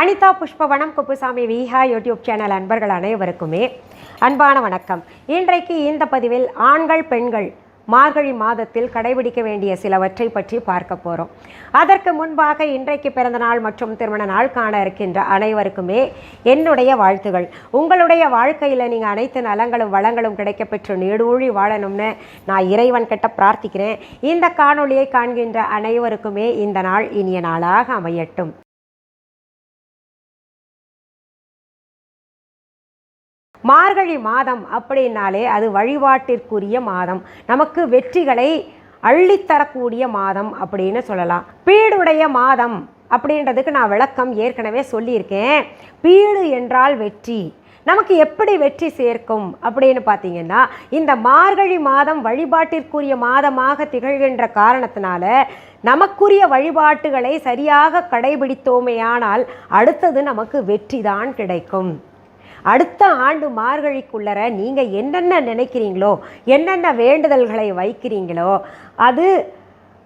Anitha Pushpavanam Kuppusamy Viha YouTube channel அன்பர்கள் அனைவருக்குமே அன்பான வணக்கம். இன்றைக்கு இந்த பதிவில் ஆண்கள் பெண்கள் மார்கழி மாதத்தில் கடைபிடிக்க வேண்டிய சிலவற்றை பற்றி பார்க்க போகிறோம் அதற்கு முன்பாக இன்றைக்கு பிறந்த நாள் மற்றும் திருமண நாள் காண இருக்கின்ற அனைவருக்குமே என்னுடைய வாழ்த்துகள். உங்களுடைய வாழ்க்கையில் நீங்கள் அனைத்து நலங்களும் வளங்களும் கிடைக்கப்பெற்று நீடூழி வாழணும்னு நான் இறைவன் கிட்ட பிரார்த்திக்கிறேன். இந்த காணொளியை காண்கின்ற அனைவருக்குமே இந்த நாள் இனிய நாளாக அமையட்டும். மார்கழி மாதம் அப்படின்னாலே அது வழிபாட்டிற்குரிய மாதம். நமக்கு வெற்றிகளை அள்ளித்தரக்கூடிய மாதம் அப்படின்னு சொல்லலாம். பீடுடைய மாதம் அப்படின்றதுக்கு நான் விளக்கம் ஏற்கனவே சொல்லியிருக்கேன். பீடு என்றால் வெற்றி. நமக்கு எப்படி வெற்றி சேர்க்கும் அப்படின்னு பார்த்தீங்கன்னா இந்த மார்கழி மாதம் வழிபாட்டிற்குரிய மாதமாக திகழ்கின்ற காரணத்தினால நமக்குரிய வழிபாட்டுகளை சரியாக கடைபிடித்தோமேயானால் அடுத்தது நமக்கு வெற்றி தான் கிடைக்கும். அடுத்த ஆண்டு மார்கழிக்குள்ளர நீங்கள் என்னென்ன நினைக்கிறீங்களோ என்னென்ன வேண்டுதல்களை வைக்கிறீங்களோ அது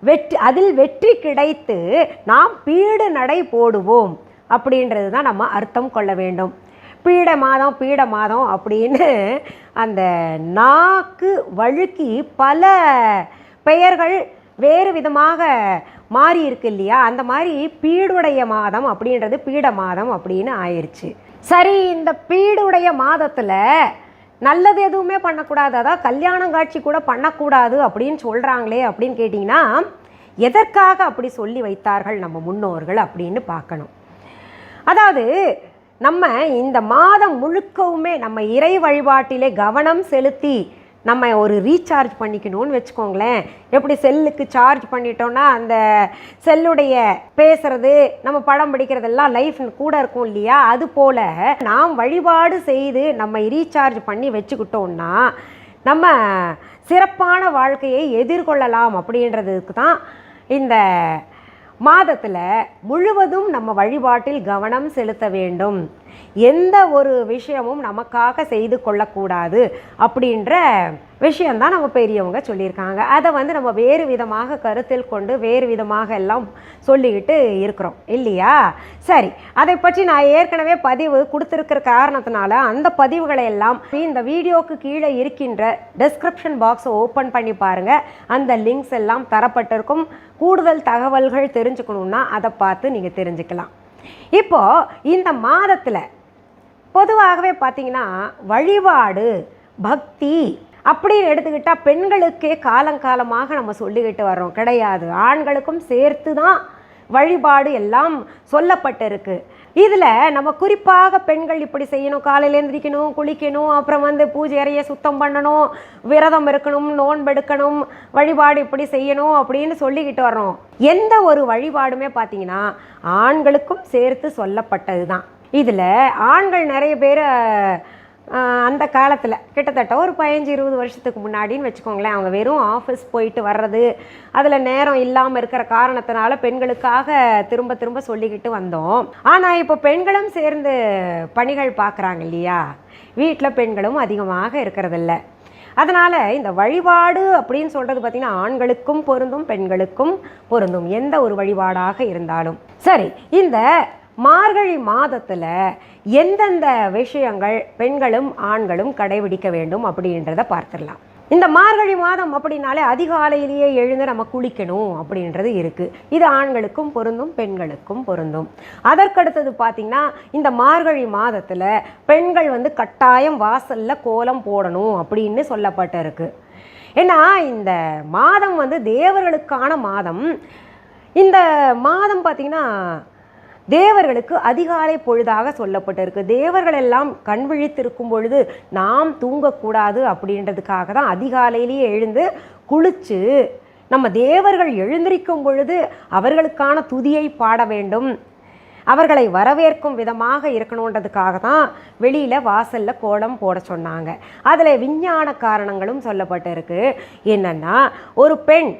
வெற்றி அதில் வெற்றி கிடைத்து நாம் பீடு நடை போடுவோம் அப்படின்றது தான் நம்ம அர்த்தம் கொள்ள வேண்டும். பீட மாதம் பீட மாதம் அப்படின்னு அந்த நாக்கு வழுக்கி பல பெயர்கள் வேறு விதமாக மாறி இருக்கு இல்லையா? அந்த மாதிரி பீடுடைய மாதம் அப்படின்றது பீட மாதம் அப்படின்னு ஆயிடுச்சு சரி இந்த பீடுடைய மாதத்தில் நல்லது எதுவுமே பண்ணக்கூடாது. அதான் கல்யாணம் காட்சி கூட பண்ணக்கூடாது அப்படின்னு சொல்கிறாங்களே அப்படின்னு கேட்டிங்கன்னா எதற்காக அப்படி சொல்லி வைத்தார்கள் நம்ம முன்னோர்கள் அப்படின்னு பார்க்கணும். அதாவது நம்ம இந்த மாதம் முழுக்கவுமே நம்ம இறை வழிபாட்டிலே கவனம் செலுத்தி நம்ம ஒரு ரீசார்ஜ் பண்ணிக்கணும்னு வச்சுக்கோங்களேன். எப்படி செல்லுக்கு சார்ஜ் பண்ணிட்டோம்னா அந்த செல்லுடைய பேசுறது நம்ம படம் பிடிக்கிறதெல்லாம் லைஃப் கூட இருக்கும் இல்லையா? அது போல் நாம் வழிபாடு செய்து நம்ம ரீசார்ஜ் பண்ணி வச்சுக்கிட்டோம்னா நம்ம சிறப்பான வாழ்க்கையை எதிர்கொள்ளலாம் அப்படின்றதுக்கு தான் இந்த மாதத்தில் முழுவதும் நம்ம வழிபாட்டில் கவனம் செலுத்த வேண்டும். எந்த ஒரு விஷயமும் நமக்காக செய்து கொள்ளக்கூடாது அப்படின்ற விஷயந்தான் நம்ம பெரியவங்க சொல்லியிருக்காங்க. அதை வந்து நம்ம வேறு விதமாக கருத்தில் கொண்டு வேறு விதமாக எல்லாம் சொல்லிக்கிட்டு இருக்கிறோம். இல்லையா? சரி. அதை பற்றி நான் ஏற்கனவே பதிவு கொடுத்துருக்கிற காரணத்தினால அந்த பதிவுகளை எல்லாம் இந்த வீடியோக்கு கீழே இருக்கின்ற டிஸ்கிரிப்ஷன் பாக்ஸை ஓப்பன் பண்ணி பாருங்கள் அந்த லிங்க்ஸ் எல்லாம் தரப்பட்டிருக்கும். கூடுதல் தகவல்கள் தெரிஞ்சுக்கணுன்னா அதை பார்த்து நீங்கள் தெரிஞ்சுக்கலாம். இப்போது இந்த மாதத்தில் பொதுவாகவே பார்த்தீங்கன்னா வழிபாடு பக்தி அப்படின்னு எடுத்துக்கிட்டால் பெண்களுக்கே காலங்காலமாக நம்ம சொல்லிக்கிட்டு வர்றோம். கிடையாது. ஆண்களுக்கும் சேர்த்து தான் வழிபாடு எல்லாம் சொல்லப்பட்டிருக்கு. இதில் நம்ம குறிப்பாக பெண்கள் இப்படி செய்யணும். காலையில் எழுந்திரிக்கணும் குளிக்கணும் அப்புறம் வந்து பூஜை அறையை சுத்தம் பண்ணணும் விரதம் இருக்கணும் நோன்பெடுக்கணும் வழிபாடு இப்படி செய்யணும் அப்படின்னு சொல்லிக்கிட்டு வர்றோம். எந்த ஒரு வழிபாடுமே பார்த்தீங்கன்னா ஆண்களுக்கும் சேர்த்து சொல்லப்பட்டது தான் இதில் ஆண்கள் நிறைய பேர் அந்த காலத்தில் கிட்டத்தட்ட ஒரு பதினஞ்சு இருபது வருஷத்துக்கு முன்னாடின்னு வச்சுக்கோங்களேன் அவங்க வெறும் ஆஃபீஸ் போயிட்டு வர்றது அதில் நேரம் இல்லாமல் இருக்கிற காரணத்தினால பெண்களுக்காக திரும்ப திரும்ப சொல்லிக்கிட்டு வந்தோம். ஆனால் இப்போ பெண்களும் சேர்ந்து பணிகள் பார்க்குறாங்க இல்லையா? வீட்டில் பெண்களும் அதிகமாக இருக்கிறதில்ல. அதனால் இந்த வழிபாடு அப்படின்னு சொல்கிறது பார்த்திங்கன்னா ஆண்களுக்கும் பொருந்தும் பெண்களுக்கும் பொருந்தும் எந்த ஒரு வழிபாடாக இருந்தாலும். சரி இந்த மார்கழி மாதத்தில் எந்தெந்த விஷயங்கள் பெண்களும் ஆண்களும் கடைபிடிக்க வேண்டும் அப்படின்றத பார்த்துடலாம். இந்த மார்கழி மாதம் அப்படின்னாலே அதிகாலையிலேயே எழுந்து நம்ம குளிக்கணும் அப்படின்றது இருக்குது இது ஆண்களுக்கும் பொருந்தும் பெண்களுக்கும் பொருந்தும். அதற்கடுத்தது பார்த்திங்கன்னா இந்த மார்கழி மாதத்தில் பெண்கள் வந்து கட்டாயம் வாசலில் கோலம் போடணும் அப்படின்னு சொல்லப்பட்டிருக்கு. ஏன்னா இந்த மாதம் வந்து தேவர்களுக்கான மாதம். இந்த மாதம் பார்த்திங்கன்னா தேவர்களுக்கு அதிகாலை பொழுதாக சொல்லப்பட்டிருக்கு. தேவர்கள் எல்லாம் கண் விழித்திருக்கும் பொழுது நாம் தூங்கக்கூடாது அப்படின்றதுக்காக தான் அதிகாலையிலேயே எழுந்து குளித்து நம்ம தேவர்கள் எழுந்திருக்கும் பொழுது அவர்களுக்கான துதியை பாட வேண்டும். அவர்களை வரவேற்கும் விதமாக இருக்கணுன்றதுக்காக தான் வெளியில் வாசலில் கோலம் போட சொன்னாங்க. அதில் விஞ்ஞான காரணங்களும் சொல்லப்பட்டிருக்கு. என்னென்னா ஒரு பெண்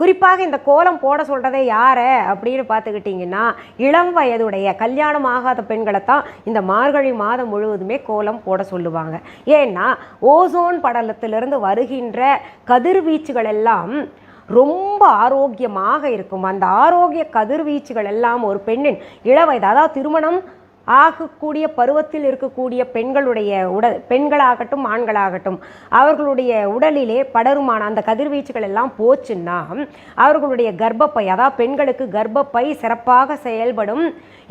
குறிப்பாக இந்த கோலம் போட சொல்கிறதே யாரை அப்படின்னு பார்த்துக்கிட்டிங்கன்னா இளம் வயதுடைய கல்யாணம் ஆகாத பெண்களை தான் இந்த மார்கழி மாதம் முழுவதுமே கோலம் போட சொல்லுவாங்க. ஏன்னா ஓசோன் படலத்திலிருந்து வருகின்ற கதிர்வீச்சுகள் எல்லாம் ரொம்ப ஆரோக்கியமாக இருக்கும். அந்த ஆரோக்கிய கதிர்வீச்சுகள் எல்லாம் ஒரு பெண்ணின் இளவயது அதாவது திருமணம் ஆகக்கூடிய பருவத்தில் இருக்கக்கூடிய பெண்களுடைய உடல் பெண்களாகட்டும் ஆண்களாகட்டும் அவர்களுடைய உடலிலே படருமான அந்த கதிர்வீச்சுகள் எல்லாம் போச்சுன்னா அவர்களுடைய கர்ப்பப்பை அதாவது பெண்களுக்கு கர்ப்பப்பை சிறப்பாக செயல்படும்.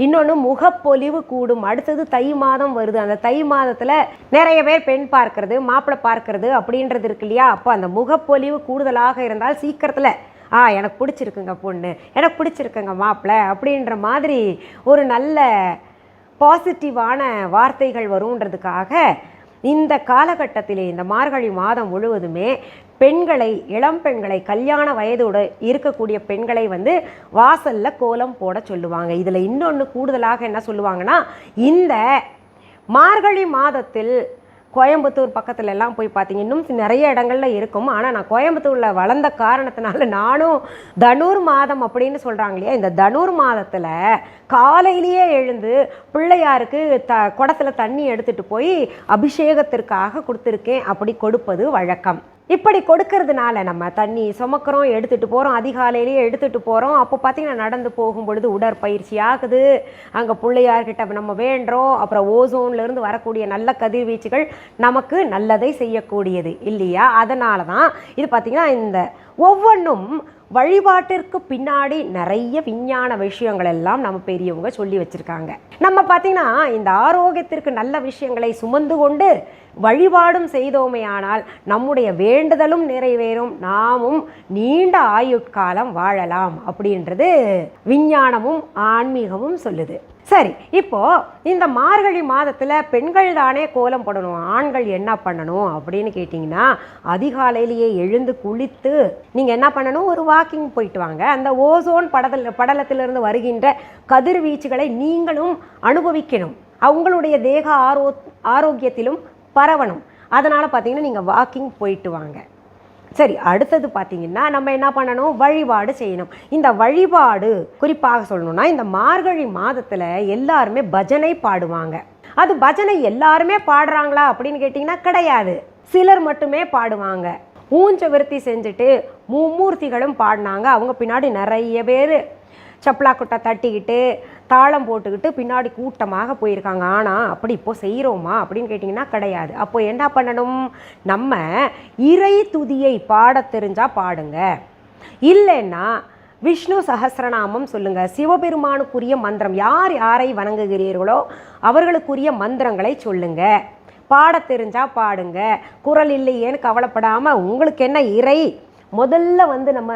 இன்னொன்று முகப்பொலிவு கூடும். அடுத்தது தை மாதம் வருது. அந்த தை மாதத்தில் நிறைய பேர் பெண் பார்க்கறது மாப்பிள்ளை பார்க்கறது அப்படின்றது இருக்கு இல்லையா? அப்போ அந்த முகப்பொலிவு கூடுதலாக இருந்தால் சீக்கிரத்தில் ஆ எனக்கு பிடிச்சிருக்குங்க பொண்ணு. எனக்கு பிடிச்சிருக்குங்க மாப்பிள்ளை அப்படின்ற மாதிரி ஒரு நல்ல பாசிட்டிவான வார்த்தைகள் வருன்றதுக்காக இந்த காலகட்டத்திலே இந்த மார்கழி மாதம் முழுவதுமே பெண்களை இளம் பெண்களை கல்யாண வயதோடு இருக்கக்கூடிய பெண்களை வந்து வாசல்ல கோலம் போட சொல்லுவாங்க. இதில் இன்னொன்று கூடுதலாக என்ன சொல்லுவாங்கன்னா இந்த மார்கழி மாதத்தில் கோயம்புத்தூர் பக்கத்துல எல்லாம் போய் பார்த்தீங்க இன்னும் நிறைய இடங்கள்ல இருக்கும். ஆனால் நான் கோயம்புத்தூரில் வளர்ந்த காரணத்தினால நானும் தனுர் மாதம் அப்படின்னு சொல்கிறாங்க இல்லையா? இந்த தனுர் மாதத்தில் காலையிலேயே எழுந்து பிள்ளையாருக்கு த குடத்துல தண்ணி எடுத்துட்டு போய் அபிஷேகத்திற்காக கொடுத்துருக்கேன். அப்படி கொடுப்பது வழக்கம். இப்படி கொடுக்கறதுனால நம்ம தண்ணி சுமக்கிறோம் எடுத்துகிட்டு போகிறோம் அதிகாலையிலேயே எடுத்துகிட்டு போகிறோம் அப்போ பார்த்தீங்கன்னா நடந்து போகும் பொழுது உடற்பயிற்சி ஆகுது. அங்கே பிள்ளையார்கிட்ட நம்ம வேண்டுறோம். அப்புறம் ஓசோன்லேருந்து வரக்கூடிய நல்ல கதிர்வீச்சுகள் நமக்கு நல்லதை செய்யக்கூடியது இல்லையா? அதனால தான் இது பார்த்திங்கன்னா இந்த ஒவ்வொன்றும் வழிபாட்டிற்கு பின்னாடி நிறைய விஞ்ஞான விஷயங்கள் எல்லாம் நம்ம பெரியவங்க சொல்லி வச்சுருக்காங்க. நம்ம பார்த்திங்கன்னா இந்த ஆரோக்கியத்திற்கு நல்ல விஷயங்களை சுமந்து கொண்டு வழிபாடும் செய்தோமேயானால் நம்முடைய வேண்டுதலும் நிறைவேறும். நாமும் நீண்ட ஆயுட்காலம் வாழலாம் அப்படின்றது விஞ்ஞானமும் ஆன்மீகமும் சொல்லுது. சரி இப்போ இந்த மார்கழி மாதத்தில் பெண்கள் தானே கோலம் போடணும் ஆண்கள் என்ன பண்ணணும் அப்படின்னு கேட்டிங்கன்னா அதிகாலையிலேயே எழுந்து குளித்து நீங்கள் என்ன பண்ணணும்? ஒரு வாக்கிங் போயிட்டு வாங்க. அந்த ஓசோன் படத்தில் படலத்திலிருந்து வருகின்ற கதிர்வீச்சுகளை நீங்களும் அனுபவிக்கணும். அவங்களுடைய தேக ஆரோ ஆரோக்கியத்திலும் பரவணும். அதனால் பார்த்தீங்கன்னா நீங்கள் வாக்கிங் போயிட்டு வாங்க. சரி அடுத்தது பார்த்தீங்கன்னா நம்ம என்ன பண்ணணும்? வழிபாடு செய்யணும். இந்த வழிபாடு குறிப்பாக சொல்லணும்னா இந்த மார்கழி மாதத்தில் எல்லாருமே பஜனை பாடுவாங்க. அது பஜனை எல்லாருமே பாடுறாங்களா அப்படின்னு கேட்டிங்கன்னா கிடையாது. சிலர் மட்டுமே பாடுவாங்க. ஊஞ்ச விருத்தி செஞ்சுட்டு மும்மூர்த்திகளும் பாடினாங்க. அவங்க பின்னாடி நிறைய பேர். சப்ளா குட்டை தட்டிக்கிட்டு தாளம் போட்டுக்கிட்டு பின்னாடி கூட்டமாக போயிருக்காங்க. ஆனால் அப்படி இப்போ செய்கிறோமா அப்படின்னு கேட்டிங்கன்னா கிடையாது. அப்போ என்ன பண்ணணும்? நம்ம இறை துதியை பாடத் தெரிஞ்சால் பாடுங்க. இல்லைன்னா விஷ்ணு சஹஸ்ரநாமம் சொல்லுங்க. சிவபெருமானுக்குரிய மந்திரம் யார் யாரை வணங்குகிறீர்களோ அவர்களுக்குரிய மந்திரங்களை சொல்லுங்க. பாடத் தெரிஞ்சால் பாடுங்க. குரல் இல்லையேன்னு கவலைப்படாமல் உங்களுக்கு என்ன இறை? முதல்ல வந்து நம்ம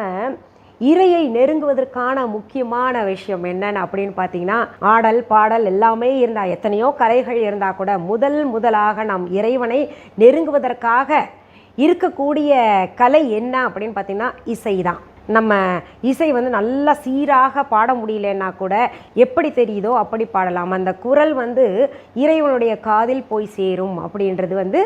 இறையை நெருங்குவதற்கான முக்கியமான விஷயம் என்னன்னு அப்படின்னு பார்த்தீங்கன்னா ஆடல் பாடல் எல்லாமே இருந்தால் எத்தனையோ கலைகள் இருந்தால் கூட முதல் முதலாக நாம் இறைவனை நெருங்குவதற்காக இருக்கக்கூடிய கலை என்ன அப்படின்னு பார்த்தீங்கன்னா இசை தான் நம்ம இசை வந்து நல்லா சீராக பாட முடியலன்னா கூட எப்படி தெரியுதோ அப்படி பாடலாம். அந்த குரல் வந்து இறைவனுடைய காதில் போய் சேரும் அப்படின்றது வந்து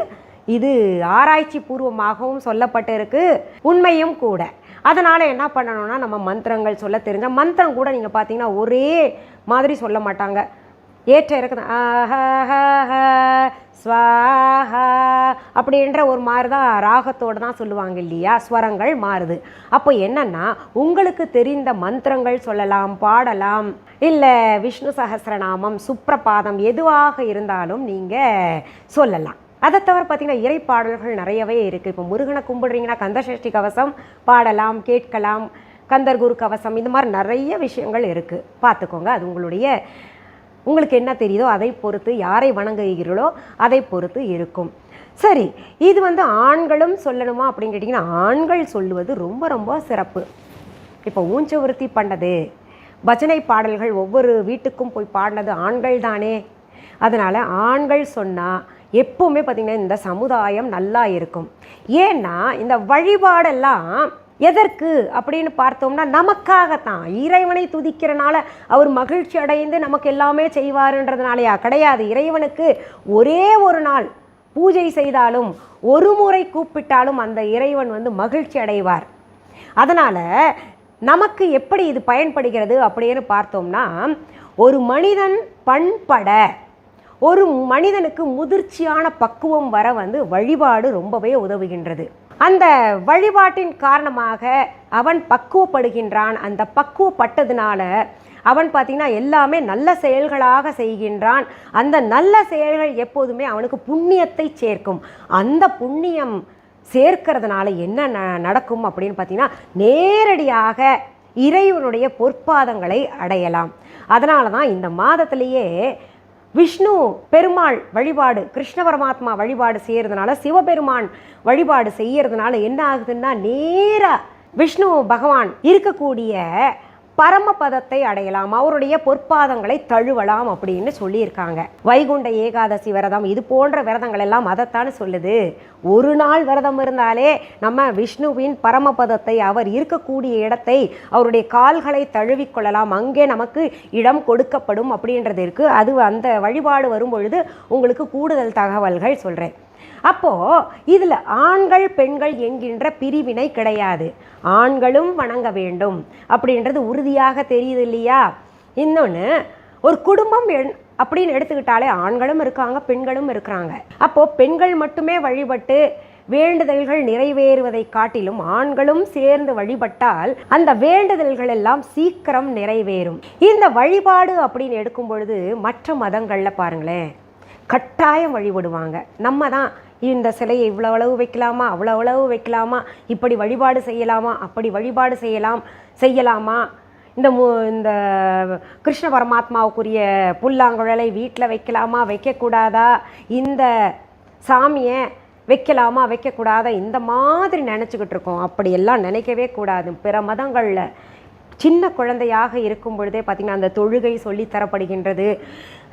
இது ஆராய்ச்சி பூர்வமாகவும் சொல்லப்பட்டிருக்கு. உண்மையும் கூட. அதனால் என்ன பண்ணணும்னா நம்ம மந்திரங்கள் சொல்ல தெரிஞ்ச மந்திரம் கூட நீங்கள் பார்த்தீங்கன்னா ஒரே மாதிரி சொல்ல மாட்டாங்க. ஏற்ற இறக்குது ஸ்வாஹா அப்படின்ற ஒரு மாதிரி தான் ராகத்தோடு தான் சொல்லுவாங்க இல்லையா? ஸ்வரங்கள் மாறுது. அப்போ என்னன்னா உங்களுக்கு தெரிந்த மந்திரங்கள் சொல்லலாம் பாடலாம். இல்லை விஷ்ணு சஹஸ்ரநாமம் சுப்ரபாதம் எதுவாக இருந்தாலும் நீங்கள் சொல்லலாம். அதை தவிர பார்த்தீங்கன்னா இறைப்பாடல்கள் நிறையவே இருக்குது இப்போ முருகனை கும்பிடுறீங்கன்னா கந்தசஷ்டி கவசம் பாடலாம் கேட்கலாம் கந்தர் குரு கவசம் இந்த மாதிரி நிறைய விஷயங்கள் இருக்குது பார்த்துக்கோங்க அது உங்களுடைய உங்களுக்கு என்ன தெரியுதோ அதை பொறுத்து யாரை வணங்குகிறீர்களோ அதை பொறுத்து இருக்கும். சரி இது வந்து ஆண்களும் சொல்லணுமா அப்படின்னு கேட்டிங்கன்னா ஆண்கள் சொல்லுவது ரொம்ப ரொம்ப சிறப்பு. இப்போ ஊஞ்சவருத்தி பண்ணது பஜனை பாடல்கள் ஒவ்வொரு வீட்டுக்கும் போய் பாடினது ஆண்கள் தானே. அதனால் ஆண்கள் சொன்னால் எப்போவுமே பார்த்திங்கன்னா இந்த சமுதாயம் நல்லா இருக்கும். ஏன்னா இந்த வழிபாடெல்லாம் எதற்கு அப்படின்னு பார்த்தோம்னா நமக்காகத்தான். இறைவனை துதிக்கிறனால அவர் மகிழ்ச்சி அடைந்து நமக்கு எல்லாமே செய்வாருன்றதுனாலயா? கிடையாது. இறைவனுக்கு ஒரே ஒரு நாள் பூஜை செய்தாலும் ஒரு முறை கூப்பிட்டாலும் அந்த இறைவன் வந்து மகிழ்ச்சி அடைவார். அதனால் நமக்கு எப்படி இது பயன்படுகிறது அப்படின்னு பார்த்தோம்னா ஒரு மனிதன் பண்பட ஒரு மனிதனுக்கு முதிர்ச்சியான பக்குவம் வர வந்து வழிபாடு ரொம்பவே உதவுகின்றது. அந்த வழிபாட்டின் காரணமாக அவன் பக்குவப்படுகின்றான். அந்த பக்குவப்பட்டதுனால அவன் பார்த்தீங்கன்னா எல்லாமே நல்ல செயல்களாக செய்கின்றான். அந்த நல்ல செயல்கள் எப்போதுமே அவனுக்கு புண்ணியத்தை சேர்க்கும். அந்த புண்ணியம் சேர்க்கறதுனால என்ன ந- நடக்கும் அப்படின்னு பார்த்தீங்கன்னா நேரடியாக இறைவனுடைய பொற்பாதங்களை அடையலாம். அதனால தான் இந்த மாதத்திலேயே விஷ்ணு பெருமாள் வழிபாடு கிருஷ்ண பரமாத்மா வழிபாடு செய்கிறதுனால சிவபெருமான் வழிபாடு செய்கிறதுனால என்ன ஆகுதுன்னா நேராக விஷ்ணு பகவான் இருக்கக்கூடிய பரமபதத்தை அடையலாம் அவருடைய பொற்பாதங்களை தழுவலாம் அப்படின்னு சொல்லியிருக்காங்க. வைகுண்ட ஏகாதசி விரதம் இது போன்ற விரதங்கள் எல்லாம் அதைத்தானே சொல்லுது. ஒரு நாள் விரதம் இருந்தாலே நம்ம விஷ்ணுவின் பரமபதத்தை அவர் இருக்கக்கூடிய இடத்தை அவருடைய கால்களை தழுவிக்கொள்ளலாம் அங்கே நமக்கு இடம் கொடுக்கப்படும் அப்படின்றது இருக்கு. அது அந்த வழிபாடு வரும் பொழுது உங்களுக்கு கூடுதல் தகவல்கள் சொல்கிறேன் அப்போது இதில் ஆண்கள் பெண்கள் என்கின்ற பிரிவினை கிடையாது. ஆண்களும் வணங்க வேண்டும் அப்படின்றது உறுதியாக தெரியுது இல்லையா? இன்னொன்று ஒரு குடும்பம் எண் அப்படின்னு எடுத்துக்கிட்டாலே ஆண்களும் இருக்காங்க பெண்களும் இருக்கிறாங்க. அப்போது பெண்கள் மட்டுமே வழிபட்டு வேண்டுதல்கள் நிறைவேறுவதை காட்டிலும் ஆண்களும் சேர்ந்து வழிபட்டால் அந்த வேண்டுதல்கள் எல்லாம் சீக்கிரம் நிறைவேறும். இந்த வழிபாடு அப்படின்னு எடுக்கும் பொழுது மற்ற மதங்களில் பாருங்களேன் கட்டாயம் வழிபடுவாங்க. நம்ம தான் இந்த சிலையை இவ்வளோ அளவு வைக்கலாமா? அவ்வளோ அளவு வைக்கலாமா? இப்படி வழிபாடு செய்யலாமா? அப்படி வழிபாடு செய்யலாம் செய்யலாமா? இந்த மு இந்த கிருஷ்ண பரமாத்மாவுக்குரிய புல்லாங்குழலை வீட்டில் வைக்கலாமா? வைக்கக்கூடாதா? இந்த சாமியை வைக்கலாமா? வைக்கக்கூடாதா? இந்த மாதிரி நினச்சிக்கிட்டு இருக்கோம். அப்படியெல்லாம் நினைக்கவே கூடாது. பிற மதங்களில் சின்ன குழந்தையாக இருக்கும் பொழுதே பார்த்திங்கன்னா அந்த தொழுகை சொல்லித் தரப்படுகின்றது.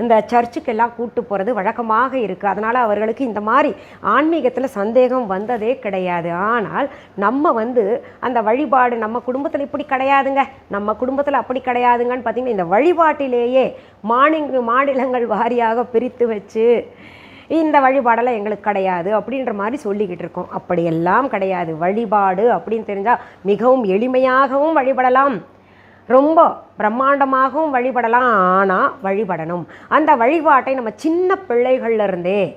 இந்த சர்ச்சுக்கெல்லாம் கூட்டு போகிறது வழக்கமாக இருக்குது அதனால் அவர்களுக்கு இந்த மாதிரி ஆன்மீகத்தில் சந்தேகம் வந்ததே கிடையாது. ஆனால் நம்ம வந்து அந்த வழிபாடு நம்ம குடும்பத்தில் இப்படி கிடையாதுங்க. நம்ம குடும்பத்தில் அப்படி கிடையாதுங்கன்னு பார்த்திங்கன்னா இந்த வழிபாட்டிலேயே மாநில மாநிலங்கள் வாரியாக பிரித்து வச்சு இந்த வழிபாடெல்லாம் எங்களுக்கு கிடையாது அப்படின்ற மாதிரி சொல்லிக்கிட்டு இருக்கோம். அப்படியெல்லாம் கிடையாது. வழிபாடு அப்படின்னு தெரிஞ்சால் மிகவும் எளிமையாகவும் வழிபடலாம். ரொம்ப பிரம்மாண்டமாகவும் வழிபடலாம். ஆனால் வழிபடணும். அந்த வழிபாட்டை நம்ம சின்ன பிள்ளைகள்லேருந்தே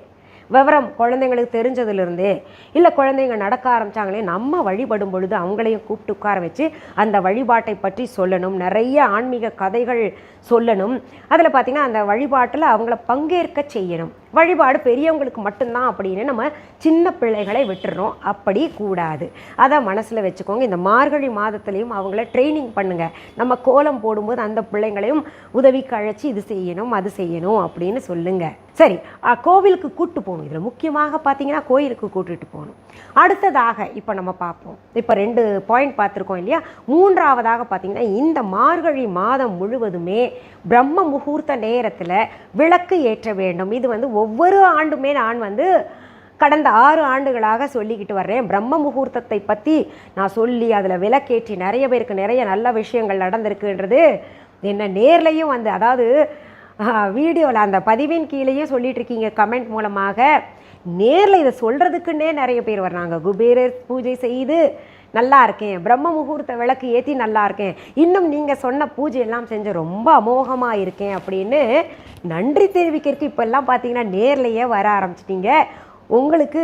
விவரம் குழந்தைங்களுக்கு தெரிஞ்சதுலேருந்தே இல்லை குழந்தைங்க நடக்க ஆரம்பிச்சாங்களே நம்ம வழிபடும் பொழுது அவங்களையும் கூப்பிட்டு உட்கார வச்சு அந்த வழிபாட்டை பற்றி சொல்லணும். நிறைய ஆன்மீக கதைகள் சொல்லணும். அதில் பார்த்திங்கன்னா அந்த வழிபாட்டில் அவங்கள பங்கேற்க செய்யணும். வழிபாடு பெரியவங்களுக்கு மட்டும்தான் அப்படின்னு நம்ம சின்ன பிள்ளைகளை விட்டுறோம். அப்படி கூடாது. அதை மனசில் வச்சுக்கோங்க. இந்த மார்கழி மாதத்துலேயும் அவங்கள ட்ரைனிங் பண்ணுங்கள் நம்ம கோலம் போடும்போது அந்த பிள்ளைங்களையும் உதவிக்கு அழைச்சி இது செய்யணும் அது செய்யணும் அப்படின்னு சொல்லுங்கள் சரி கோவிலுக்கு கூட்டு போகணும். இதில் முக்கியமாக பார்த்தீங்கன்னா கோயிலுக்கு கூட்டிகிட்டு போகணும். அடுத்ததாக இப்போ நம்ம பார்ப்போம். இப்போ ரெண்டு பாயிண்ட் பார்த்துருக்கோம் இல்லையா? மூன்றாவதாக பார்த்தீங்கன்னா இந்த மார்கழி மாதம் முழுவதுமே பிரம்ம முகூர்த்த நேரத்தில் விளக்கு ஏற்ற வேண்டும். இது வந்து ஒவ்வொரு ஆண்டுமே நான் வந்து கடந்த ஆறு ஆண்டுகளாக சொல்லிக்கிட்டு வர்றேன். பிரம்ம முகூர்த்தத்தை பற்றி நான் சொல்லி அதில் விளக்கேற்றி நிறைய பேருக்கு நிறைய நல்ல விஷயங்கள் நடந்திருக்குன்றது என்ன நேர்லையும் வந்து அதாவது வீடியோவில் அந்த பதிவின் கீழேயும் சொல்லிட்டு இருக்கீங்க கமெண்ட் மூலமாக. நேரில் இதை சொல்கிறதுக்குன்னே நிறைய பேர் வர்றாங்க. குபேரர் பூஜை செய்து நல்லா இருக்கேன். பிரம்ம முகூர்த்த விளக்கு ஏற்றி நல்லா இருக்கேன். இன்னும் நீங்கள் சொன்ன பூஜை எல்லாம் செஞ்சு ரொம்ப அமோகமாக இருக்கேன் அப்படின்னு நன்றி தெரிவிக்கிறதுக்கு இப்போல்லாம் பார்த்தீங்கன்னா நேர்லையே வர ஆரம்பிச்சிட்டிங்க. உங்களுக்கு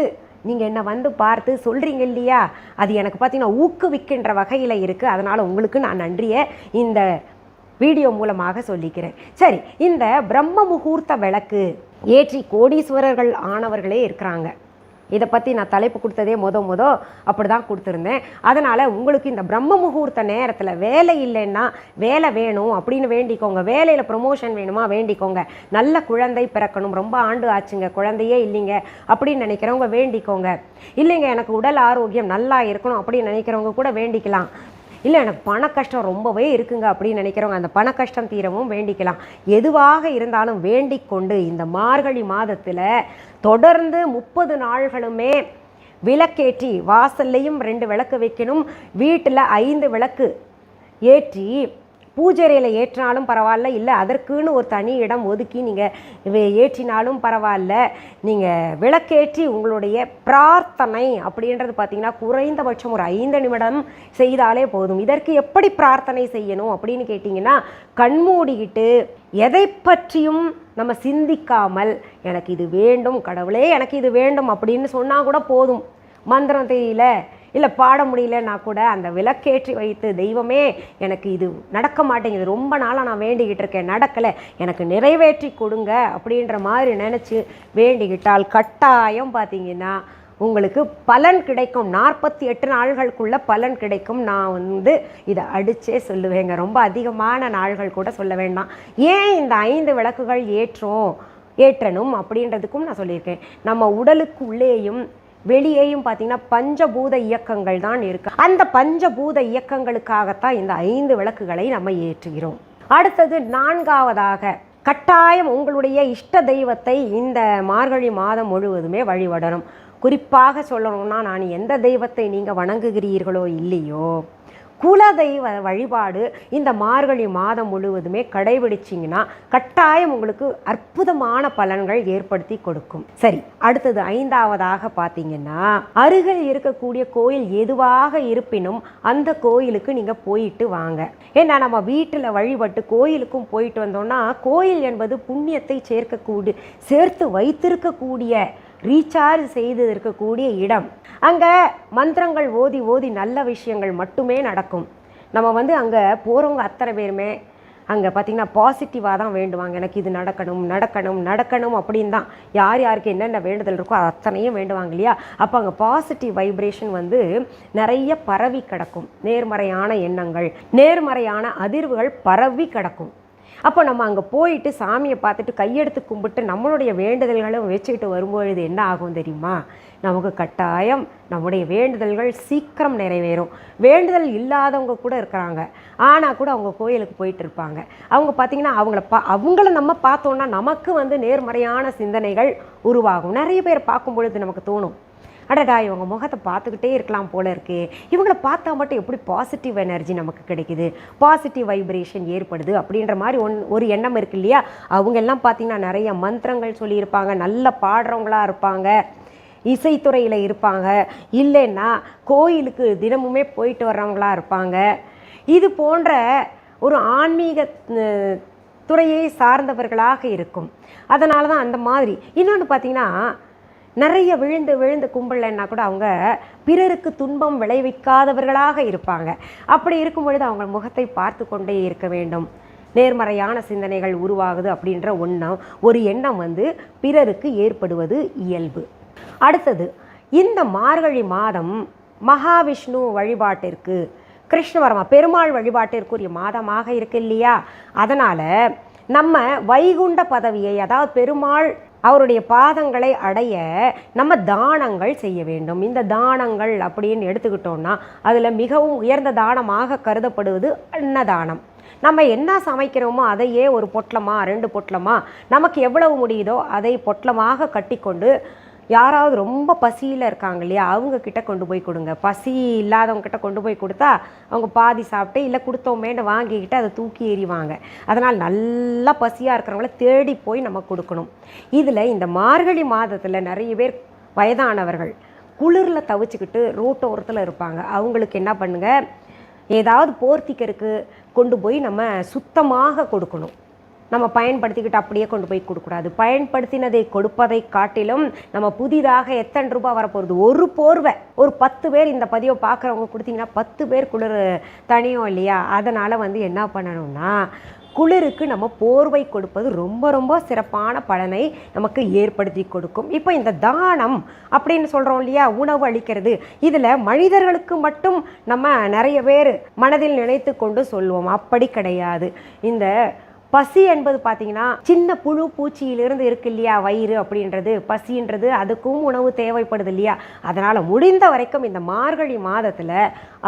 நீங்கள் என்னை வந்து பார்த்து சொல்கிறீங்க இல்லையா? அது எனக்கு பார்த்தீங்கன்னா ஊக்குவிக்கின்ற வகையில் இருக்குது அதனால் உங்களுக்கு நான் நன்றியை இந்த வீடியோ மூலமாக சொல்லிக்கிறேன். சரி இந்த பிரம்ம முகூர்த்த விளக்கு ஏற்றி கோடீஸ்வரர்கள் ஆனவர்களே இருக்கிறாங்க. இதை பற்றி நான் தலைப்பு கொடுத்ததே மொத மொத அப்படி தான் கொடுத்துருந்தேன். அதனால் உங்களுக்கு இந்த பிரம்ம முகூர்த்த நேரத்தில் வேலை இல்லைன்னா வேலை வேணும் அப்படின்னு வேண்டிக்கோங்க. வேலையில் ப்ரொமோஷன் வேணுமா வேண்டிக்கோங்க. நல்ல குழந்தை பிறக்கணும். ரொம்ப ஆண்டு ஆச்சுங்க. குழந்தையே இல்லைங்க அப்படின்னு நினைக்கிறவங்க வேண்டிக்கோங்க. இல்லைங்க எனக்கு உடல் ஆரோக்கியம் நல்லா இருக்கணும் அப்படின்னு நினைக்கிறவங்க கூட வேண்டிக்கலாம். இல்லை எனக்கு பண கஷ்டம் ரொம்பவே இருக்குங்க அப்படின்னு நினைக்கிறவங்க அந்த பண கஷ்டம் தீரவும் வேண்டிக்கலாம். எதுவாக இருந்தாலும் வேண்டிக் கொண்டு இந்த மார்கழி மாதத்தில் தொடர்ந்து முப்பது நாள்களுமே விளக்கேற்றி வாசல்லையும் ரெண்டு விளக்கு வைக்கணும் வீட்டில் ஐந்து விளக்கு ஏற்றி பூஜைறையில் ஏற்றினாலும் பரவாயில்ல இல்லை அதற்குன்னு ஒரு தனி இடம் ஒதுக்கி நீங்கள் ஏற்றினாலும் பரவாயில்ல நீங்கள் விளக்கேற்றி உங்களுடைய பிரார்த்தனை அப்படின்றது பார்த்தீங்கன்னா குறைந்தபட்சம் ஒரு ஐந்து நிமிடம் செய்தாலே போதும். இதற்கு எப்படி பிரார்த்தனை செய்யணும் அப்படின்னு கேட்டிங்கன்னா கண்மூடிக்கிட்டு எதை பற்றியும் நம்ம சிந்திக்காமல் எனக்கு இது வேண்டும் கடவுளே எனக்கு இது வேண்டும் அப்படின்னு சொன்னால் கூட போதும். மந்திரம் தெரியல இல்லை பாட முடியலன்னா கூட அந்த விளக்கேற்றி வைத்து தெய்வமே எனக்கு இது நடக்க மாட்டேங்குது. ரொம்ப நாளாக நான் வேண்டிக்கிட்டு இருக்கேன். நடக்கலை. எனக்கு நிறைவேற்றி கொடுங்க. அப்படின்ற மாதிரி நினச்சி வேண்டிக்கிட்டால் கட்டாயம் பார்த்தீங்கன்னா உங்களுக்கு பலன் கிடைக்கும். நாற்பத்தி எட்டு நாள்களுக்குள்ள பலன் கிடைக்கும். நான் வந்து இதை அடித்தே சொல்லுவேங்க. ரொம்ப அதிகமான நாள்கள் கூட சொல்ல வேண்டாம். ஏன் இந்த ஐந்து விளக்குகள் ஏற்றோம்? ஏற்றணும் அப்படின்றதுக்கும் நான் சொல்லியிருக்கேன். நம்ம உடலுக்கு உள்ளேயும் வெளியேயும் பார்த்தீங்கன்னா பஞ்சபூத இயக்கங்கள் தான் இருக்கு. அந்த பஞ்சபூத இயக்கங்களுக்காகத்தான் இந்த ஐந்து விளக்குகளை நம்ம ஏற்றுகிறோம். அடுத்தது நான்காவதாக கட்டாயம் உங்களுடைய இஷ்ட தெய்வத்தை இந்த மார்கழி மாதம் முழுவதுமே வழிபடணும். குறிப்பாக சொல்லணும்னா நான் எந்த தெய்வத்தை நீங்கள் வணங்குகிறீர்களோ இல்லையோ குலதெய்வ வழிபாடு இந்த மார்கழி மாதம் முழுவதுமே கடைபிடிச்சிங்கன்னா கட்டாயம் உங்களுக்கு அற்புதமான பலன்கள் ஏற்படுத்தி கொடுக்கும். சரி அடுத்தது ஐந்தாவதாக பார்த்தீங்கன்னா அருகில் இருக்கக்கூடிய கோயில் எதுவாக இருப்பினும் அந்த கோயிலுக்கு நீங்கள் போயிட்டு வாங்க. ஏன்னா நம்ம வீட்டில் வழிபட்டு கோயிலுக்கும் போயிட்டு வந்தோம்னா கோயில் என்பது புண்ணியத்தை சேர்க்கக்கூடிய சேர்த்து வைத்திருக்கக்கூடிய ரீசார்ஜ் செய்து இருக்கக்கூடிய இடம். அங்கே மந்திரங்கள் ஓதி ஓதி நல்ல விஷயங்கள் மட்டுமே நடக்கும். நம்ம வந்து அங்கே போகிறவங்க அத்தனை பேருமே அங்கே பார்த்திங்கன்னா பாசிட்டிவாக தான் வேண்டுவாங்க. எனக்கு இது நடக்கணும் நடக்கணும் நடக்கணும் அப்படின்னு தான். யார் யாருக்கு என்னென்ன வேண்டுதல் இருக்கோ அத்தனையும் வேண்டுவாங்க இல்லையா? அப்போ அங்கே பாசிட்டிவ் வைப்ரேஷன் வந்து நிறைய பரவி கிடக்கும். நேர்மறையான எண்ணங்கள் நேர்மறையான அதிர்வுகள் பரவி கிடக்கும். அப்போ நம்ம அங்கே போயிட்டு சாமியை பார்த்துட்டு கையெடுத்து கும்பிட்டு நம்மளுடைய வேண்டுதல்களும் வச்சுக்கிட்டு வரும்பொழுது என்ன ஆகும் தெரியுமா? நமக்கு கட்டாயம் நம்முடைய வேண்டுதல்கள் சீக்கிரம் நிறைவேறும். வேண்டுதல் இல்லாதவங்க கூட இருக்கிறாங்க. ஆனால் கூட அவங்க கோயிலுக்கு போயிட்டு இருப்பாங்க. அவங்க பார்த்திங்கன்னா அவங்கள பா அவங்கள நம்ம பார்த்தோன்னா நமக்கு வந்து நேர்மறையான சிந்தனைகள் உருவாகும். நிறைய பேர் பார்க்கும் பொழுது நமக்கு தோணும் அடடா இவங்க முகத்தை பார்த்துக்கிட்டே இருக்கலாம் போல இருக்கு. இவங்கள பார்த்தா மட்டும் எப்படி பாசிட்டிவ் எனர்ஜி நமக்கு கிடைக்குது? பாசிட்டிவ் வைப்ரேஷன் ஏற்படுது அப்படின்ற மாதிரி ஒன் ஒரு எண்ணம் இருக்கு இல்லையா? அவங்க எல்லாம் பார்த்தீங்கன்னா நிறைய மந்திரங்கள் சொல்லியிருப்பாங்க. நல்ல பாடுறவங்களா இருப்பாங்க. இசைத்துறையில் இருப்பாங்க. இல்லைன்னா கோயிலுக்கு தினமுமே போயிட்டு வர்றவங்களா இருப்பாங்க. இது போன்ற ஒரு ஆன்மீக துறையை சார்ந்தவர்களாக இருக்கும். அதனால தான் அந்த மாதிரி. இன்னொன்று பார்த்தீங்கன்னா நிறைய விழுந்து விழுந்து கும்பலன்னா கூட அவங்க பிறருக்கு துன்பம் விளைவிக்காதவர்களாக இருப்பாங்க. அப்படி இருக்கும் பொழுது அவங்க முகத்தை பார்த்து கொண்டே இருக்க வேண்டும். நேர்மறையான சிந்தனைகள் உருவாகுது அப்படின்ற ஒண்ணம் ஒரு எண்ணம் வந்து பிறருக்கு ஏற்படுவது இயல்பு. அடுத்தது இந்த மார்கழி மாதம் மகாவிஷ்ணு வழிபாட்டிற்கு கிருஷ்ணவரமா பெருமாள் வழிபாட்டிற்குரிய மாதமாக இருக்கு இல்லையா? அதனால் நம்ம வைகுண்ட பதவியை அதாவது பெருமாள் அவருடைய பாதங்களை அடைய நம்ம தானங்கள் செய்ய வேண்டும். இந்த தானங்கள் அப்படின்னு எடுத்துக்கிட்டோம்னா அதில் மிகவும் உயர்ந்த தானமாக கருதப்படுவது அன்னதானம். நம்ம என்ன சமைக்கிறோமோ அதையே ஒரு பொட்டலமா ரெண்டு பொட்டலமா நமக்கு எவ்வளவு முடியுதோ அதை பொட்டலமாக கட்டிக்கொண்டு யாராவது ரொம்ப பசியில் இருக்காங்க இல்லையா அவங்க கிட்ட கொண்டு போய் கொடுங்க. பசி இல்லாதவங்கக்கிட்ட கொண்டு போய் கொடுத்தா அவங்க பாதி சாப்பிட்டு இல்லை கொடுத்தோமேன்னு வாங்கிக்கிட்டு அதை தூக்கி எறிவாங்க. அதனால் நல்லா பசியாக இருக்கிறவங்கள தேடி போய் நம்ம கொடுக்கணும். இதில் இந்த மார்கழி மாதத்தில் நிறைய பேர் வயதானவர்கள் குளிரில் தவிச்சுக்கிட்டு ரோட்டோரத்தில் இருப்பாங்க. அவங்களுக்கு என்ன பண்ணுங்கள் ஏதாவது போர்த்திக்கருக்கு கொண்டு போய் நம்ம சுத்தமாக கொடுக்கணும். நம்ம பயன்படுத்திக்கிட்டு அப்படியே கொண்டு போய் கொடுக்கூடாது பயன்படுத்தினதை கொடுப்பதை காட்டிலும் நம்ம புதிதாக எத்தனை ரூபாய் வரப்போகிறது ஒரு போர்வை. ஒரு பத்து பேர் இந்த பதிவை பார்க்குறவங்க கொடுத்தீங்கன்னா பத்து பேர் குளிர் தனியும் இல்லையா? அதனால் வந்து என்ன பண்ணணும்னா குளிருக்கு நம்ம போர்வை கொடுப்பது ரொம்ப ரொம்ப சிறப்பான பலனை நமக்கு ஏற்படுத்தி கொடுக்கும். இப்போ இந்த தானம் அப்படின்னு சொல்கிறோம் இல்லையா? உணவு அளிக்கிறது. இதில் மனிதர்களுக்கு மட்டும் நம்ம நிறைய பேர் மனதில் நினைத்து கொண்டு சொல்லுவோம் அப்படி கிடையாது. இந்த பசி என்பது பார்த்தீங்கன்னா சின்ன புழு பூச்சியிலிருந்து இருக்கு இல்லையா வயிறு அப்படின்றது. பசின்றது அதுக்கும் உணவு தேவைப்படுது இல்லையா? அதனால் முடிந்த வரைக்கும் இந்த மார்கழி மாதத்தில்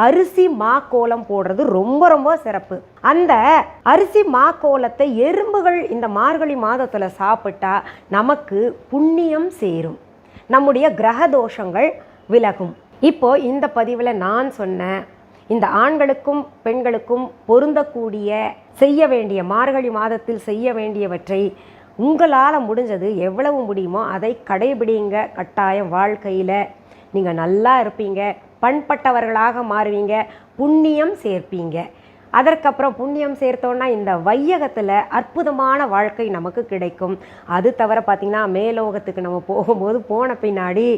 அரிசி மா கோலம் போடுறது ரொம்ப ரொம்ப சிறப்பு. அந்த அரிசி மா கோலத்தை எறும்புகள் இந்த மார்கழி மாதத்தில் சாப்பிட்டா நமக்கு புண்ணியம் சேரும். நம்முடைய கிரக தோஷங்கள் விலகும். இப்போ இந்த பதிவில் நான் சொன்ன இந்த ஆண்களுக்கும் பெண்களுக்கும் பொருந்தக்கூடிய செய்ய வேண்டிய மார்கழி மாதத்தில் செய்ய வேண்டியவற்றை உங்களால் முடிஞ்சது எவ்வளவு முடியுமோ அதை கடைபிடிங்க. கட்டாயம் வாழ்க்கையில் நீங்கள் நல்லா இருப்பீங்க. பண்பட்டவர்களாக மாறுவீங்க. புண்ணியம் சேர்ப்பீங்க. அதற்கப்புறம் புண்ணியம் சேர்த்தோன்னா இந்த வையகத்தில் அற்புதமான வாழ்க்கை நமக்கு கிடைக்கும். அது தவிர பார்த்திங்கன்னா மேலோகத்துக்கு நம்ம போகும்போது போன பின்னாடி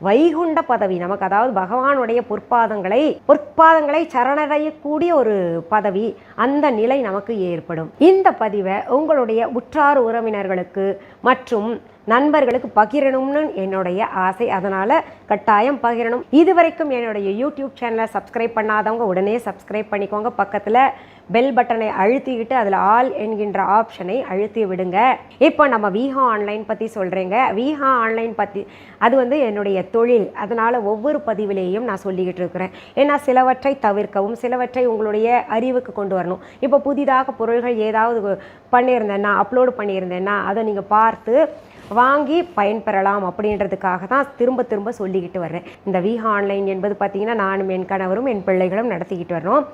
வைகுண்ட பதவி. நமக்கு அதாவது பகவானுடைய பொற்பாதங்களை பொற்பாதங்களை சரணடையக்கூடிய ஒரு பதவி. அந்த நிலை நமக்கு ஏற்படும். இந்த பதிவை உங்களுடைய உற்றார் உறவினர்களுக்கு மற்றும் நண்பர்களுக்கு பகிரணும்னு என்னுடைய ஆசை. அதனால் கட்டாயம் பகிரணும். இதுவரைக்கும் என்னுடைய யூடியூப் சேனலை சப்ஸ்கிரைப் பண்ணாதவங்க உடனே சப்ஸ்கிரைப் பண்ணிக்கோங்க. பக்கத்தில் பெல் பட்டனை அழுத்திக்கிட்டு அதில் ஆல் என்கின்ற ஆப்ஷனை அழுத்தி விடுங்க. இப்போ நம்ம விஹா ஆன்லைன் பற்றி சொல்கிறேங்க விஹா ஆன்லைன் பற்றி அது வந்து என்னுடைய தொழில். அதனால் ஒவ்வொரு பதிவிலேயும் நான் சொல்லிக்கிட்டு இருக்கிறேன். ஏன்னா சிலவற்றை தவிர்க்கவும் சிலவற்றை உங்களுடைய அறிவுக்கு கொண்டு வரணும். இப்போ புதிதாக பொருள்கள் ஏதாவது பண்ணியிருந்தேன்னா அப்லோடு பண்ணியிருந்தேன்னா அதை நீங்கள் பார்த்து வாங்கி பயன்பெறலாம் அப்படின்றதுக்காக தான் திரும்ப திரும்ப சொல்லிக்கிட்டு வர்றேன். இந்த வி ஆன்லைன் என்பது பார்த்திங்கன்னா நானும் என் கணவரும் என் பிள்ளைகளும் நடத்திக்கிட்டு வர்றோம்.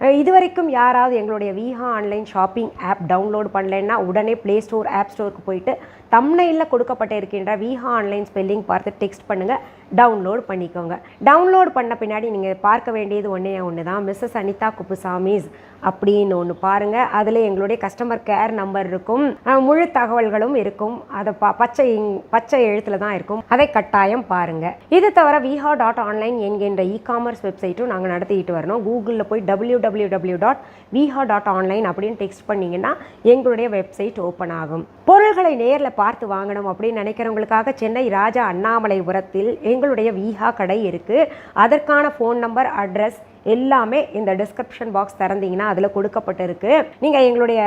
இது இதுவரைக்கும் யாராவது எங்களுடைய Viha online shopping app download பண்ணலைன்னா உடனே ப்ளே ஸ்டோர் ஆப் ஸ்டோருக்கு போயிட்டு தம்னையில் கொடுக்கப்பட்டு இருக்கின்ற விஹா ஆன்லைன் ஸ்பெல்லிங் பார்த்து டெக்ஸ்ட் பண்ணுங்கள் டவுன்லோட் பண்ணிக்கோங்க. டவுன்லோட் பண்ண பின்னாடி நீங்கள் பார்க்க வேண்டியது ஒன்றே ஒன்று தான் மிஸ்ஸஸ் அனிதா குப்புசாமிஸ் அப்படின்னு ஒன்று பாருங்கள் அதில் எங்களுடைய கஸ்டமர் கேர் நம்பர் இருக்கும். முழு தகவல்களும் இருக்கும். அதை ப பச்சை பச்சை எழுத்தில் தான் இருக்கும். அதை கட்டாயம் பாருங்கள் இது தவிர விஹா டாட் ஆன்லைன் என்கின்ற இ காமர்ஸ் வெப்சைட்டும் நாங்கள் நடத்திட்டு வரணும் கூகுளில் போய் W W W dot Viha dot online அப்படின்னு டெக்ஸ்ட் பண்ணிங்கன்னா எங்களுடைய வெப்சைட் ஓப்பன் ஆகும். பொருள்களை நேரில் பார்த்து வாங்கணும் அப்படின்னு நினைக்கிறவங்களுக்காக சென்னை ராஜா அண்ணாமலைபுரத்தில் எங்களுடைய விஹா கடை இருக்குது அதற்கான ஃபோன் நம்பர் அட்ரஸ் எல்லாமே இந்த டிஸ்கிரிப்ஷன் பாக்ஸ் திறந்தீங்கன்னா அதில் கொடுக்கப்பட்டிருக்கு. நீங்கள் எங்களுடைய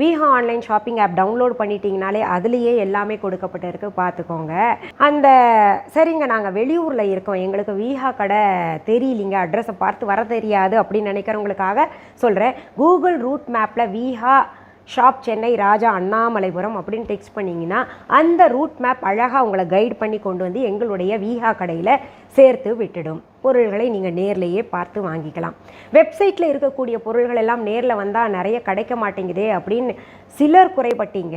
Viha online shopping app download பண்ணிட்டீங்கனாலே அதுலேயே எல்லாமே கொடுக்கப்பட்டிருக்கு. பார்த்துக்கோங்க அந்த சரிங்க நாங்கள் வெளியூரில் இருக்கோம். எங்களுக்கு விஹா கடை தெரியலிங்க. அட்ரஸை பார்த்து வர தெரியாது அப்படின்னு நினைக்கிறவங்களுக்காக சொல்கிறேன் கூகுள் ரூட் மேப்பில் விஹா ஷாப் சென்னை ராஜா அண்ணாமலைபுரம் அப்படின்னு டெக்ஸ்ட் பண்ணிங்கன்னா அந்த ரூட் மேப் அழகாக உங்களை கைட் பண்ணி கொண்டு வந்து எங்களுடைய விஹா கடையில் சேர்த்து விட்டுடும். பொருள்களை நீங்கள் நேர்லேயே பார்த்து வாங்கிக்கலாம். வெப்சைட்டில் இருக்கக்கூடிய பொருள்கள் எல்லாம் நேரில் வந்தால் நிறைய கிடைக்க மாட்டேங்குதே அப்படின்னு சிலர் குறைபட்டீங்க.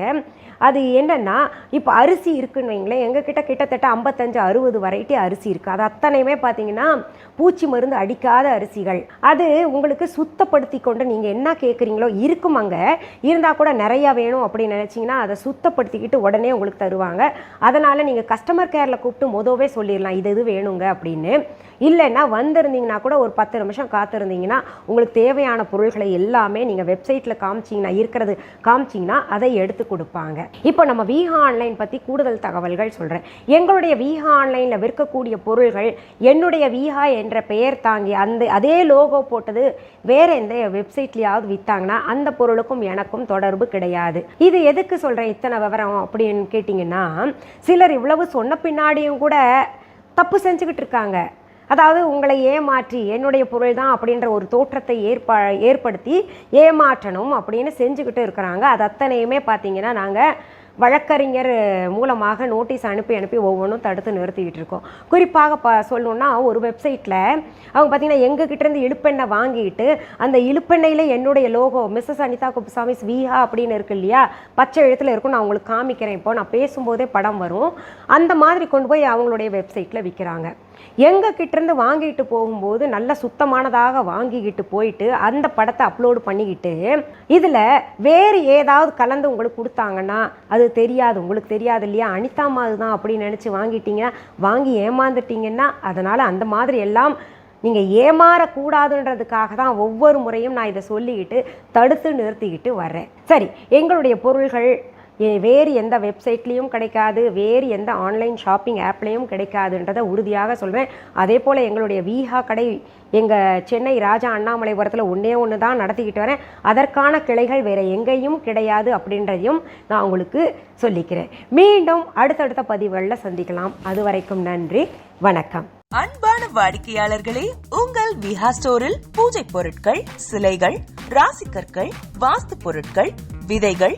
அது என்னென்னா இப்போ அரிசி இருக்குன்னு வைங்களேன் எங்ககிட்ட கிட்டத்தட்ட ஐம்பத்தஞ்சு அறுபது வெரைட்டி அரிசி இருக்குது அது அத்தனையுமே பார்த்தீங்கன்னா பூச்சி மருந்து அடிக்காத அரிசிகள். அது உங்களுக்கு சுத்தப்படுத்தி கொண்டு நீங்கள் என்ன கேட்குறீங்களோ இருக்கும் அங்கே இருந்தால் கூட நிறையா வேணும் அப்படின்னு நினச்சிங்கன்னா அதை சுத்தப்படுத்திக்கிட்டு உடனே உங்களுக்கு தருவாங்க. அதனால் நீங்கள் கஸ்டமர் கேரில் கூப்பிட்டு மொதவே சொல்லிடலாம் இது இது வேணுங்க? அப்படின்னு. இல்லைன்னா வந்திருந்தீங்கன்னா கூட ஒரு பத்து நிமிஷம் காத்திருந்தீங்கன்னா உங்களுக்கு தேவையான பொருள்களை எல்லாமே நீங்கள் வெப்சைட்டில் காமிச்சிங்கன்னா இருக்கிறது காமிச்சிங்கன்னா அதை எடுத்து கொடுப்பாங்க. இப்போ நம்ம வீஹா ஆன்லைன் பற்றி கூடுதல் தகவல்கள் சொல்கிறேன் எங்களுடைய வீஹா ஆன்லைனில் விற்கக்கூடிய பொருள்கள் என்னுடைய விஹா என்ற பெயர் தாங்கி அந்த அதே லோகோ போட்டது வேற எந்த வெப்சைட்லையாவது விற்றாங்கன்னா அந்த பொருளுக்கும் எனக்கும் தொடர்பு கிடையாது. இது எதுக்கு சொல்கிறேன் இத்தனை விவரம் அப்படின்னு கேட்டிங்கன்னா சிலர் இவ்வளவு சொன்ன பின்னாடியும் கூட தப்பு செஞ்சுக்கிட்டு இருக்காங்க. அதாவது உங்களை ஏமாற்றி என்னுடைய பொருள் தான் அப்படின்ற ஒரு தோற்றத்தை ஏற்ப ஏற்படுத்தி ஏமாற்றணும் அப்படின்னு செஞ்சுக்கிட்டு இருக்கிறாங்க. அது அத்தனையுமே பார்த்தீங்கன்னா நாங்கள் வழக்கறிஞர் மூலமாக நோட்டீஸ் அனுப்பி அனுப்பி ஒவ்வொன்றும் தடுத்து நிறுத்திக்கிட்டு இருக்கோம். குறிப்பாக ப சொல்லணுன்னா ஒரு வெப்சைட்டில் அவங்க பார்த்தீங்கன்னா எங்ககிட்டேருந்து இழுப்பெண்ணை வாங்கிட்டு அந்த இழுப்பெண்ணையில் என்னுடைய லோகோ மிஸ்ஸஸ் அனிதா குப்புசாமி ஸ்வீஹா அப்படின்னு இருக்கு இல்லையா? பச்சை எழுத்தில் இருக்கும் நான் உங்களுக்கு காமிக்கிறேன். இப்போ நான் பேசும்போதே படம் வரும். அந்த மாதிரி கொண்டு போய் அவங்களுடைய வெப்சைட்டில் விற்கிறாங்க எங்கள் கிட்டேருந்து வாங்கிட்டு போகும்போது நல்ல சுத்தமானதாக வாங்கிக்கிட்டு போயிட்டு அந்த படத்தை அப்லோடு பண்ணிக்கிட்டு இதில் வேறு ஏதாவது கலந்து உங்களுக்கு கொடுத்தாங்கன்னா அது தெரியாது உங்களுக்கு தெரியாது இல்லையா? அனிதா மாதிரி தான் அப்படின்னு நினச்சி வாங்கிட்டீங்கன்னா வாங்கி ஏமாந்துட்டீங்கன்னா அதனால் அந்த மாதிரி எல்லாம் நீங்கள் ஏமாறக்கூடாதுன்றதுக்காக தான் ஒவ்வொரு முறையும் நான் இதை சொல்லிக்கிட்டு தடுத்து நிறுத்திக்கிட்டு வர்றேன் சரி எங்களுடைய பொருள்கள் வேறு எந்த வெப்சைட்லேயும் கிடைக்காது வேறு எந்த ஆன்லைன் ஷாப்பிங் ஆப்லேயும் கிடைக்காதுன்றதை உறுதியாக சொல்வேன் அதே போல் எங்களுடைய விஹா கடை எங்கள் சென்னை ராஜா அண்ணாமலைபுரத்தில் ஒன்றே ஒன்று தான் நடத்திக்கிட்டு வரேன். அதற்கான கிளைகள் வேறு எங்கேயும் கிடையாது அப்படின்றதையும் நான் உங்களுக்கு சொல்லிக்கிறேன். மீண்டும் அடுத்தடுத்த பதிவுகளில் சந்திக்கலாம். அது வரைக்கும் நன்றி வணக்கம். அன்பான வாடிக்கையாளர்களே உங்கள் விஹா ஸ்டோரில் பூஜை பொருட்கள் சிலைகள் ராசிக்கற்கள் வாஸ்து பொருட்கள் விதைகள்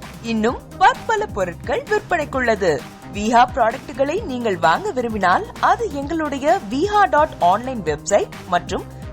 இன்னும் பற்பல பொருட்கள் விற்பனைக்குள்ளது. விஹா ப்ராடக்ட்டுகளை நீங்கள் வாங்க விரும்பினால் அது எங்களுடைய விஹா டாட் ஆன்லைன் வெப்சைட் மற்றும்